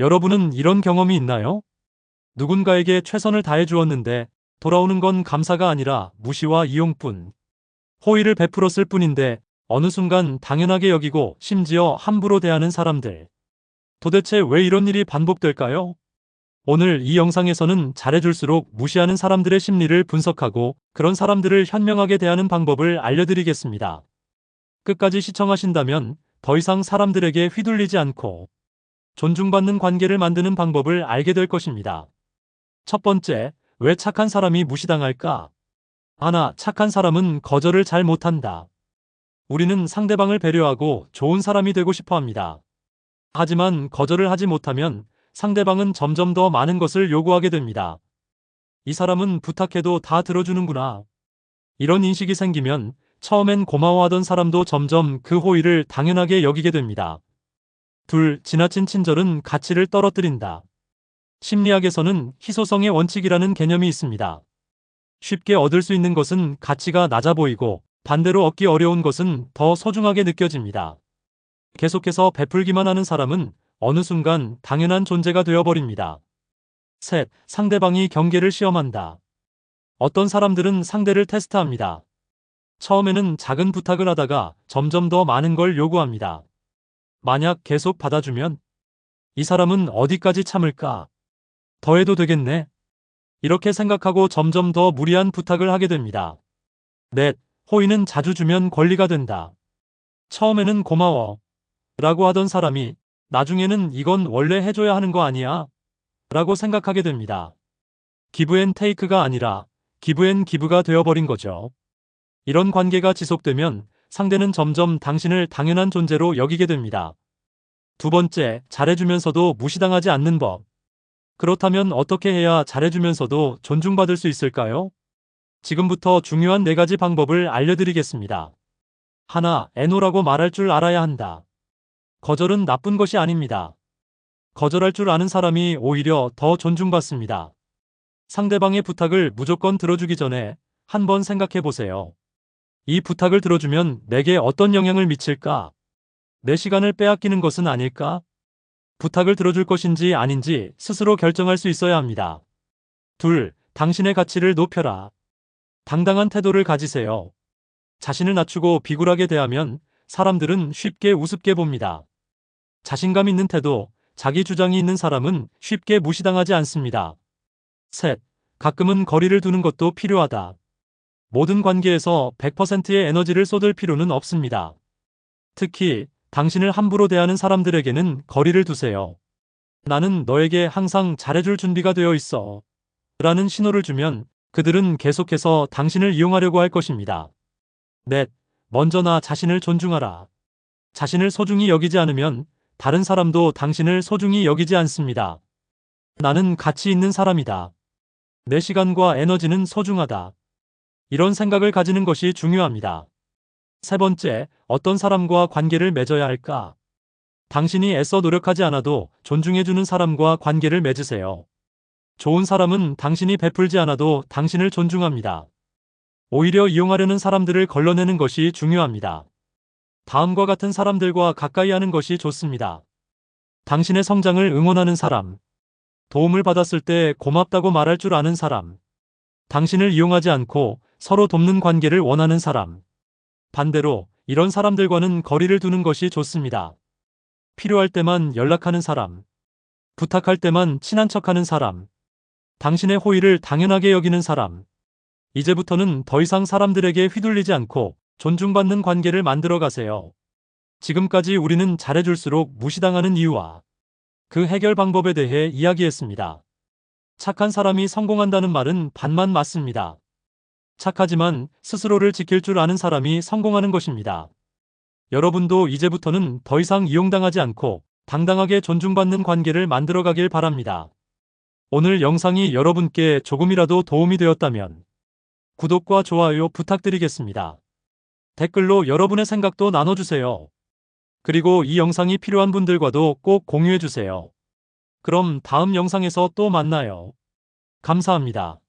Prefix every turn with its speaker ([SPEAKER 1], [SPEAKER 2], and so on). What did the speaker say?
[SPEAKER 1] 여러분은 이런 경험이 있나요? 누군가에게 최선을 다해 주었는데 돌아오는 건 감사가 아니라 무시와 이용뿐. 호의를 베풀었을 뿐인데 어느 순간 당연하게 여기고 심지어 함부로 대하는 사람들. 도대체 왜 이런 일이 반복될까요? 오늘 이 영상에서는 잘해줄수록 무시하는 사람들의 심리를 분석하고 그런 사람들을 현명하게 대하는 방법을 알려드리겠습니다. 끝까지 시청하신다면 더 이상 사람들에게 휘둘리지 않고 존중받는 관계를 만드는 방법을 알게 될 것입니다. 첫 번째, 왜 착한 사람이 무시당할까? 하나, 착한 사람은 거절을 잘 못한다. 우리는 상대방을 배려하고 좋은 사람이 되고 싶어 합니다. 하지만 거절을 하지 못하면 상대방은 점점 더 많은 것을 요구하게 됩니다. 이 사람은 부탁해도 다 들어주는구나. 이런 인식이 생기면 처음엔 고마워하던 사람도 점점 그 호의를 당연하게 여기게 됩니다. 둘, 지나친 친절은 가치를 떨어뜨린다. 심리학에서는 희소성의 원칙이라는 개념이 있습니다. 쉽게 얻을 수 있는 것은 가치가 낮아 보이고 반대로 얻기 어려운 것은 더 소중하게 느껴집니다. 계속해서 베풀기만 하는 사람은 어느 순간 당연한 존재가 되어버립니다. 셋, 상대방이 경계를 시험한다. 어떤 사람들은 상대를 테스트합니다. 처음에는 작은 부탁을 하다가 점점 더 많은 걸 요구합니다. 만약 계속 받아주면 이 사람은 어디까지 참을까? 더해도 되겠네. 이렇게 생각하고 점점 더 무리한 부탁을 하게 됩니다. 넷, 호의는 자주 주면 권리가 된다. 처음에는 고마워. 라고 하던 사람이 나중에는 이건 원래 해줘야 하는 거 아니야? 라고 생각하게 됩니다. 기브 앤 테이크가 아니라 기브 앤 기브가 되어버린 거죠. 이런 관계가 지속되면 상대는 점점 당신을 당연한 존재로 여기게 됩니다. 두 번째, 잘해주면서도 무시당하지 않는 법. 그렇다면 어떻게 해야 잘해주면서도 존중받을 수 있을까요? 지금부터 중요한 네 가지 방법을 알려드리겠습니다. 하나, 애노라고 말할 줄 알아야 한다. 거절은 나쁜 것이 아닙니다. 거절할 줄 아는 사람이 오히려 더 존중받습니다. 상대방의 부탁을 무조건 들어주기 전에 한번 생각해 보세요. 이 부탁을 들어주면 내게 어떤 영향을 미칠까? 내 시간을 빼앗기는 것은 아닐까? 부탁을 들어줄 것인지 아닌지 스스로 결정할 수 있어야 합니다. 둘, 당신의 가치를 높여라. 당당한 태도를 가지세요. 자신을 낮추고 비굴하게 대하면 사람들은 쉽게 우습게 봅니다. 자신감 있는 태도, 자기 주장이 있는 사람은 쉽게 무시당하지 않습니다. 셋, 가끔은 거리를 두는 것도 필요하다. 모든 관계에서 100%의 에너지를 쏟을 필요는 없습니다. 특히 당신을 함부로 대하는 사람들에게는 거리를 두세요. 나는 너에게 항상 잘해줄 준비가 되어 있어. 라는 신호를 주면 그들은 계속해서 당신을 이용하려고 할 것입니다. 넷, 먼저 나 자신을 존중하라. 자신을 소중히 여기지 않으면 다른 사람도 당신을 소중히 여기지 않습니다. 나는 가치 있는 사람이다. 내 시간과 에너지는 소중하다. 이런 생각을 가지는 것이 중요합니다. 세 번째, 어떤 사람과 관계를 맺어야 할까? 당신이 애써 노력하지 않아도 존중해주는 사람과 관계를 맺으세요. 좋은 사람은 당신이 베풀지 않아도 당신을 존중합니다. 오히려 이용하려는 사람들을 걸러내는 것이 중요합니다. 다음과 같은 사람들과 가까이 하는 것이 좋습니다. 당신의 성장을 응원하는 사람. 도움을 받았을 때 고맙다고 말할 줄 아는 사람. 당신을 이용하지 않고 서로 돕는 관계를 원하는 사람. 반대로 이런 사람들과는 거리를 두는 것이 좋습니다. 필요할 때만 연락하는 사람. 부탁할 때만 친한 척하는 사람. 당신의 호의를 당연하게 여기는 사람. 이제부터는 더 이상 사람들에게 휘둘리지 않고 존중받는 관계를 만들어 가세요. 지금까지 우리는 잘해줄수록 무시당하는 이유와 그 해결 방법에 대해 이야기했습니다. 착한 사람이 성공한다는 말은 반만 맞습니다. 착하지만 스스로를 지킬 줄 아는 사람이 성공하는 것입니다. 여러분도 이제부터는 더 이상 이용당하지 않고 당당하게 존중받는 관계를 만들어가길 바랍니다. 오늘 영상이 여러분께 조금이라도 도움이 되었다면 구독과 좋아요 부탁드리겠습니다. 댓글로 여러분의 생각도 나눠주세요. 그리고 이 영상이 필요한 분들과도 꼭 공유해주세요. 그럼 다음 영상에서 또 만나요. 감사합니다.